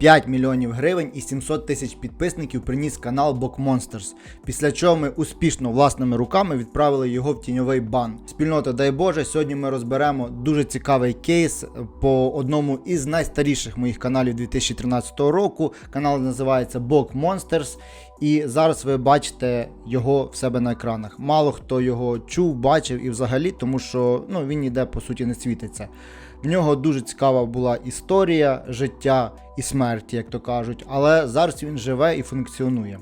5 мільйонів гривень і 700 тисяч підписників приніс канал Бок Monsters, після чого ми успішно власними руками відправили його в тіньовий бан. Спільнота, дай Боже, сьогодні ми розберемо дуже цікавий кейс по одному із найстаріших моїх каналів 2013 року. Канал називається Бок Monsters. І зараз ви бачите його в себе на екранах. Мало хто його чув, бачив і взагалі, тому що ну, він ніде по суті не світиться. В нього дуже цікава була історія життя і смерті, як то кажуть, але зараз він живе і функціонує.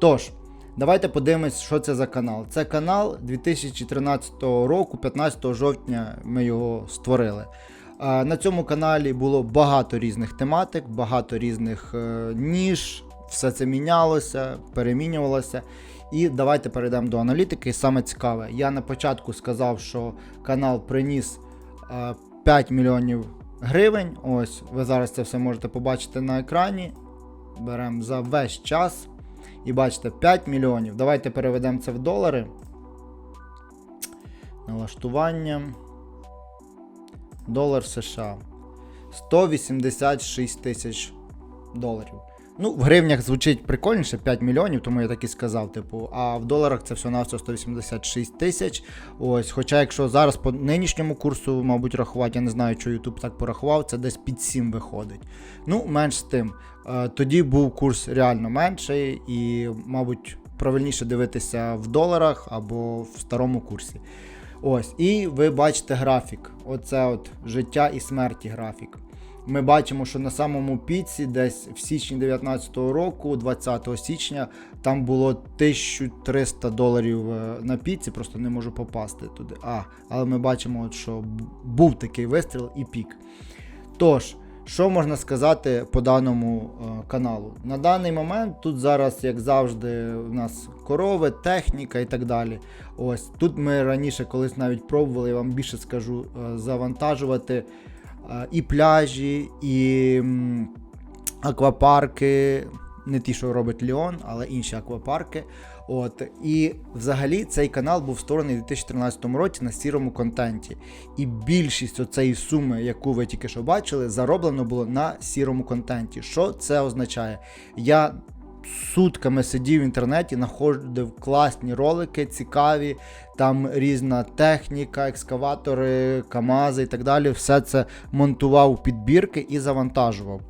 Тож, давайте подивимось, що це за канал. Це канал 2013 року, 15 жовтня ми його створили. Е, На цьому каналі було багато різних тематик, багато різних е, ніж, все це мінялося, перемінювалося. І давайте перейдемо до аналітики. Саме цікаве, я на початку сказав, що канал приніс е, 5 мільйонів гривень. Ось ви зараз це все можете побачити на екрані. Беремо за весь час. І бачите, 5 мільйонів. Давайте переведемо це в долари. Налаштування. Долар США. 186 тисяч доларів. Ну, в гривнях звучить прикольніше 5 мільйонів, тому я так і сказав. Типу, а в доларах це все на все 186 тисяч. Ось, хоча, якщо зараз по нинішньому курсу, мабуть, рахувати, я не знаю, що YouTube так порахував, це десь під 7 виходить. Ну, менш з тим. Е, Тоді був курс реально менший, і, мабуть, правильніше дивитися в доларах або в старому курсі. Ось, і ви бачите графік. Оце от життя і смерті графік. Ми бачимо, що на самому піці, десь в січні 2019 року, 20 січня, там було 1300 доларів е, на піці, просто не можу попасти туди. А, але ми бачимо, що був такий вистріл і пік. Тож, що можна сказати по даному е, каналу? На даний момент тут зараз, як завжди, у нас корови, техніка і так далі. Ось тут ми раніше колись навіть пробували, я вам більше скажу, е, завантажувати і пляжі, і аквапарки. Не ті, що робить Ліон, але інші аквапарки. От і взагалі цей канал був створений у 2013 році на сірому контенті. І більшість оцеї суми, яку ви тільки що бачили, зароблено було на сірому контенті. Що це означає? Я сутками сидів в інтернеті, знаходив класні ролики, цікаві, там різна техніка, екскаватори, камази і так далі. Все це монтував підбірки і завантажував.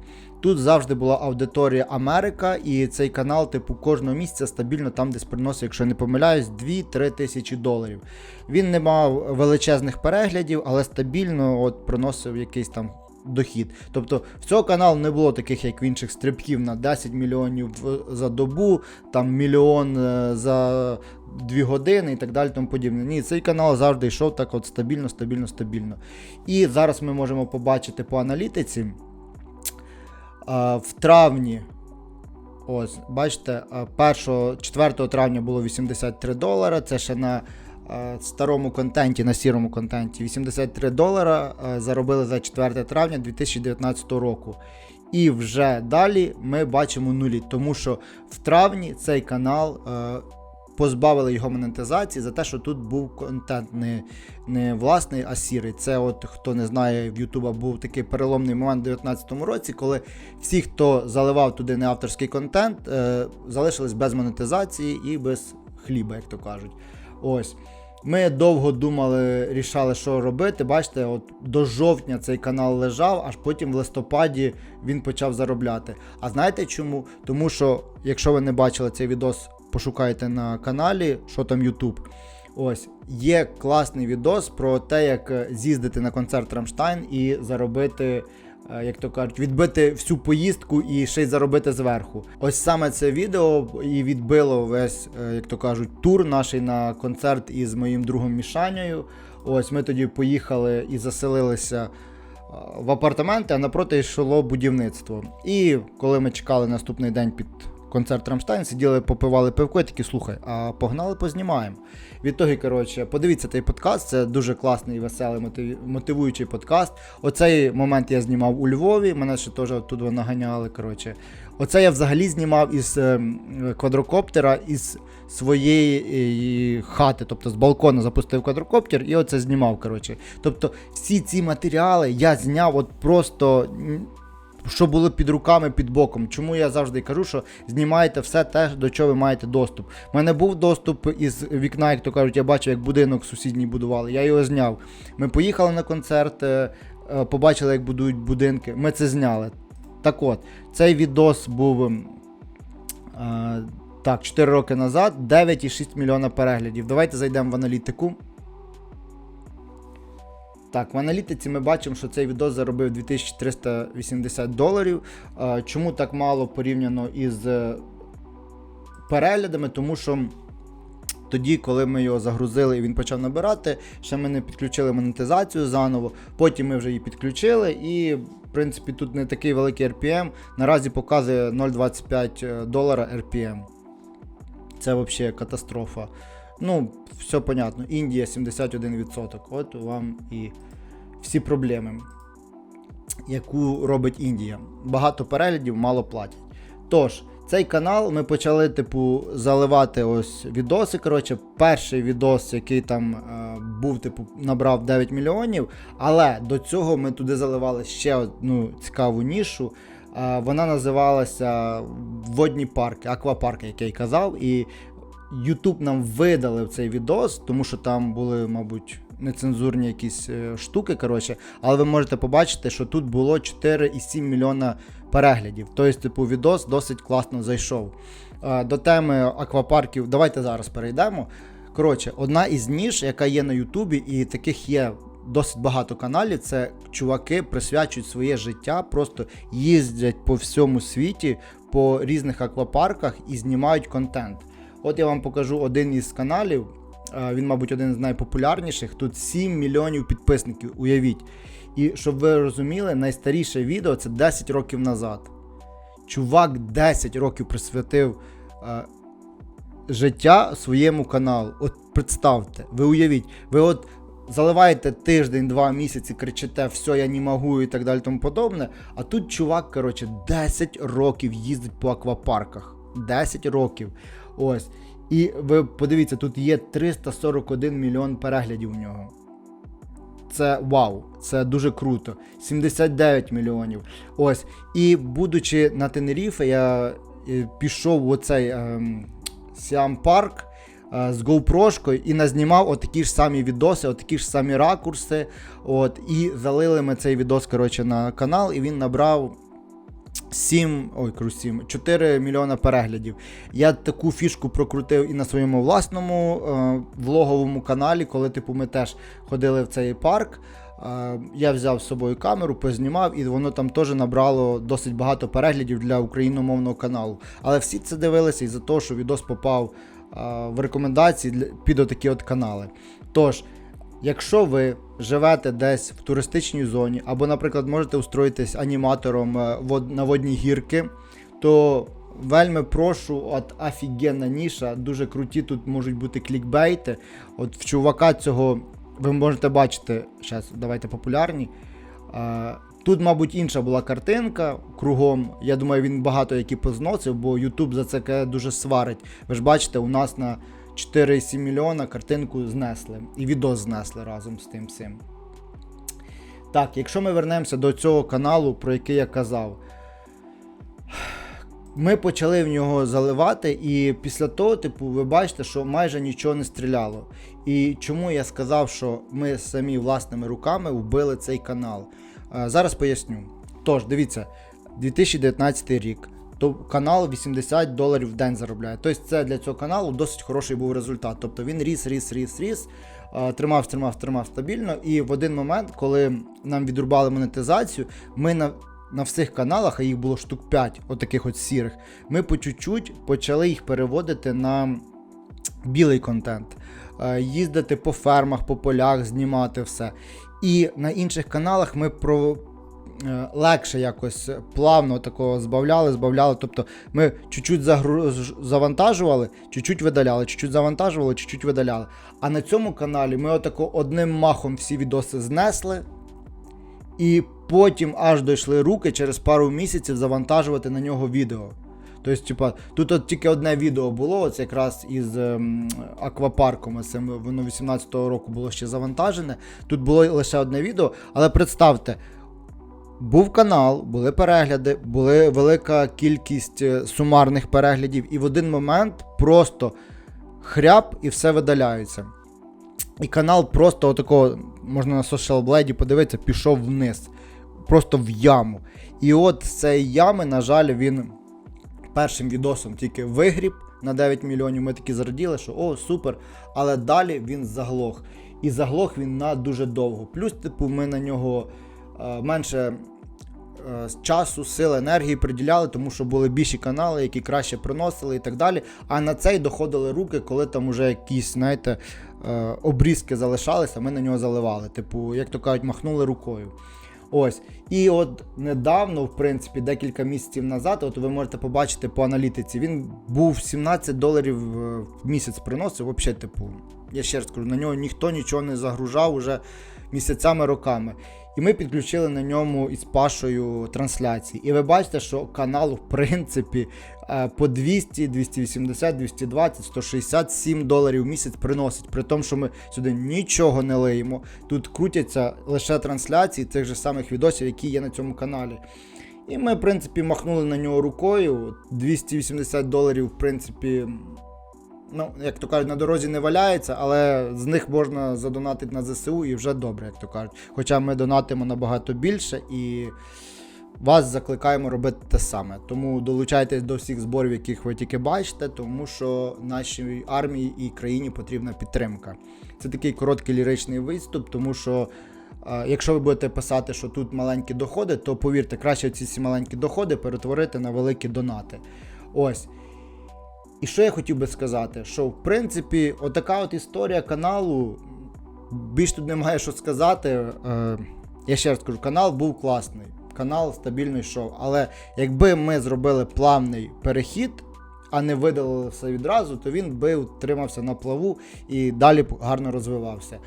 Тут завжди була аудиторія Америка, і цей канал, типу, кожного місяця стабільно там десь приносив, якщо не помиляюсь, 2-3 тисячі доларів. Він не мав величезних переглядів, але стабільно от приносив якийсь там дохід. Тобто в цього каналу не було таких, як в інших стрибків на 10 мільйонів за добу, там мільйон е, за 2 години і так далі. Тому подібне. Ні, цей канал завжди йшов так от стабільно, стабільно, стабільно. І зараз ми можемо побачити по аналітиці. В травні, ось, бачите, 1, 4 травня було 83 долара. Це ще на старому контенті, на сірому контенті. 83 долара заробили за 4 травня 2019 року. І вже далі ми бачимо нулі, тому що в травні цей канал е, позбавили його монетизації за те, що тут був контент не, не власний, а сірий. Це, от хто не знає, в Ютуба був такий переломний момент у 2019 році, коли всі, хто заливав туди не авторський контент, е, залишились без монетизації і без хліба, як то кажуть. Ось. Ми довго думали, рішали, що робити. Бачите, от до жовтня цей канал лежав, аж потім в листопаді він почав заробляти. А знаєте чому? Тому що, якщо ви не бачили цей відос, пошукайте на каналі, що там YouTube. Ось є класний відос про те, як з'їздити на концерт Рамштайн і заробити, як то кажуть, відбити всю поїздку і ще й заробити зверху. Ось саме це відео і відбило весь, е, як то кажуть, тур наш на концерт із моїм другом Мішанею. Ось ми тоді поїхали і заселилися е, в апартаменти, а напроти йшло будівництво. І коли ми чекали наступний день під концерт Рамштайн, сиділи, попивали пивко, і такі слухай, а погнали, познімаємо. Відтоді, коротше, подивіться цей подкаст, це дуже класний, веселий, мотивуючий подкаст. Оцей момент я знімав у Львові, мене ще теж туди наганяли. коротше. Оце я взагалі знімав із е, квадрокоптера із своєї е, хати, тобто з балкона запустив квадрокоптер і оце знімав. коротше. Тобто всі ці матеріали я зняв от просто що було під руками, під боком. Чому я завжди кажу, що знімайте все те, до чого ви маєте доступ. У мене був доступ із вікна, як то кажуть, я бачив, як будинок сусідній будували. Я його зняв. Ми поїхали на концерт, е, е, побачили, як будують будинки. Ми це зняли. Так от, цей відос був. ем, е, так, 4 роки назад 9,6 мільйона переглядів. Давайте зайдемо в аналітику. Так, в аналітиці ми бачимо, що цей відос заробив 2380 доларів. Е, Чому так мало порівняно із е, переглядами? Тому що тоді, коли ми його загрузили і він почав набирати, ще ми не підключили монетизацію заново. Потім ми вже її підключили, і в принципі тут не такий великий RPM. Наразі показує 0,25 долара RPM. Це взагалі катастрофа. Ну, все понятно. Індія 71%. От вам і всі проблеми, яку робить Індія. Багато переглядів, мало платять. Тож, цей канал ми почали, типу, заливати ось відоси. Коротше, перший відос, який там е, був, типу, набрав 9 мільйонів. Але до цього ми туди заливали ще одну цікаву нішу. Е, вона називалася Водні парки, аквапарки, як я й казав. І YouTube нам видалив цей відос, тому що там були, мабуть, нецензурні якісь е, штуки. коротше. Але ви можете побачити, що тут було 4,7 мільйона переглядів. Тобто, типу, відос досить класно зайшов. Е, До теми аквапарків, давайте зараз перейдемо. Коротше, одна із ніж, яка є на Ютубі, і таких є досить багато каналів. Це чуваки присвячують своє життя, просто їздять по всьому світі, по різних аквапарках і знімають контент. От я вам покажу один із каналів. е, Він, мабуть, один з найпопулярніших. Тут 7 мільйонів підписників, уявіть. І щоб ви розуміли, найстаріше відео це 10 років назад. Чувак 10 років присвятив е, життя своєму каналу. От представте, ви уявіть, ви от заливаєте тиждень, два місяці, кричите, все, я не можу і так далі тому подобне. А тут чувак, коротше, 10 років їздить по аквапарках. 10 років. Ось. І ви подивіться, тут є 341 мільйон переглядів у нього. Це вау, це дуже круто. 79 мільйонів. Ось. І будучи на Тенеріфе, я е, пішов в оцей ем, Сіам Парк е, з GoPro і назнімав отакі ж самі відоси, отакі ж самі ракурси. От, і залили ми цей відос коротше, на канал, і він набрав 7, ой, кру 7, 4 мільйона переглядів. Я таку фішку прокрутив і на своєму власному е, влоговому каналі, коли типу, ми теж ходили в цей парк. Е, я взяв з собою камеру, познімав, і воно там теж набрало досить багато переглядів для україномовного каналу. Але всі це дивилися із-за того, що відос попав е, в рекомендації для, під отакі от канали. Тож, Якщо ви живете десь в туристичній зоні, або, наприклад, можете устроїтись аніматором е, на водні гірки, то вельми прошу, от офігенна ніша, дуже круті тут можуть бути клікбейти. От в чувака цього ви можете бачити, зараз давайте популярні. Е, Тут, мабуть, інша була картинка кругом. Я думаю, він багато які позносив, бо YouTube за це дуже сварить. Ви ж бачите, у нас на 4,7 мільйона картинку знесли. І відос знесли разом з тим всім. Так, якщо ми вернемося до цього каналу, про який я казав. Ми почали в нього заливати, і після того, типу, ви бачите, що майже нічого не стріляло. І чому я сказав, що ми самі власними руками вбили цей канал. Е, Зараз поясню. Тож, дивіться, 2019 рік. То канал 80 доларів в день заробляє. Тобто це для цього каналу досить хороший був результат. Тобто він ріс, ріс, ріс, ріс, тримав, тримав, тримав стабільно. І в один момент, коли нам відрубали монетизацію, ми на, на всіх каналах, а їх було штук 5, отаких от сірих, ми по чуть-чуть почали їх переводити на білий контент. Їздити по фермах, по полях, знімати все. І на інших каналах ми легше якось плавно такого збавляли, збавляли. Тобто ми чуть-чуть загру... завантажували, чуть-чуть видаляли, чуть-чуть завантажували, чуть-чуть видаляли. А на цьому каналі ми отако одним махом всі відоси знесли. І потім аж дійшли руки через пару місяців завантажувати на нього відео. Тобто, типа, тут от тільки одне відео було, це якраз із ем, аквапарком. Це воно 18-го року було ще завантажене. Тут було лише одне відео, але представте, був канал, були перегляди, була велика кількість е, сумарних переглядів, і в один момент просто хряб і все видаляється. І канал просто отако, можна на Blade подивитися, пішов вниз, просто в яму. І от з цієї ями, на жаль, він першим відосом тільки вигріб на 9 мільйонів. Ми такі зраділи, що о, супер. Але далі він заглох. І заглох він на дуже довго. Плюс, типу, ми на нього менше е, часу, сил, енергії приділяли, тому що були більші канали, які краще приносили і так далі. А на цей доходили руки, коли там уже якісь, знаєте, е, обрізки залишалися, ми на нього заливали. Типу, як то кажуть, махнули рукою. Ось. І от недавно, в принципі, декілька місяців назад, от ви можете побачити по аналітиці, він був 17 доларів е, в місяць приносив. Взагалі, типу, я ще раз кажу, на нього ніхто нічого не загружав уже місяцями, роками. І ми підключили на ньому із Пашою трансляції. І ви бачите, що канал, в принципі, е, по 200, 280, 220, 167 доларів в місяць приносить. При тому, що ми сюди нічого не лиємо. Тут крутяться лише трансляції тих же самих відосів, які є на цьому каналі. І ми, в принципі, махнули на нього рукою. 280 доларів, в принципі, ну, як то кажуть, на дорозі не валяється, але з них можна задонатити на ЗСУ і вже добре, як то кажуть. Хоча ми донатимо набагато більше і вас закликаємо робити те саме. Тому долучайтесь до всіх зборів, яких ви тільки бачите, тому що нашій армії і країні потрібна підтримка. Це такий короткий ліричний виступ, тому що. е, Якщо ви будете писати, що тут маленькі доходи, то повірте, краще ці всі маленькі доходи перетворити на великі донати. Ось. І що я хотів би сказати, що в принципі, отака от історія каналу. Більш тут немає що сказати. Е, я ще раз кажу, канал був класний, канал стабільно йшов. Але якби ми зробили плавний перехід, а не видалили все відразу, то він би утримався на плаву і далі гарно розвивався.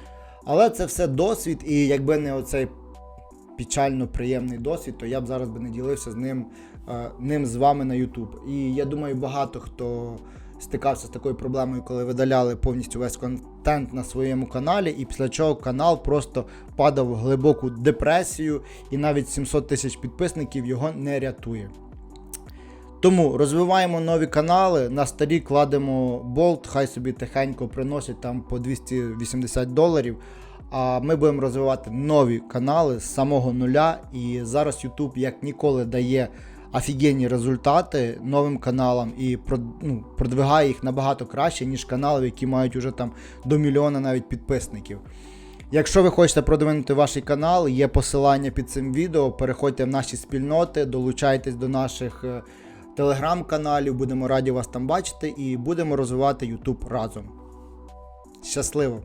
Але це все досвід, і якби не оцей печально приємний досвід, то я б зараз би не ділився з ним, ним з вами на YouTube. І я думаю, багато хто стикався з такою проблемою, коли видаляли повністю весь контент на своєму каналі, і після чого канал просто падав в глибоку депресію, і навіть 700 тисяч підписників його не рятує. Тому розвиваємо нові канали, на старі кладемо болт, хай собі тихенько приносять там по 280 доларів. А ми будемо розвивати нові канали з самого нуля. І зараз YouTube як ніколи дає офігенні результати новим каналам і ну, продвигає їх набагато краще, ніж канали, які мають уже там до мільйона навіть підписників. Якщо ви хочете продвинути ваш канал, є посилання під цим відео. Переходьте в наші спільноти, долучайтесь до наших е, телеграм-каналів, будемо раді вас там бачити і будемо розвивати YouTube разом. Щасливо!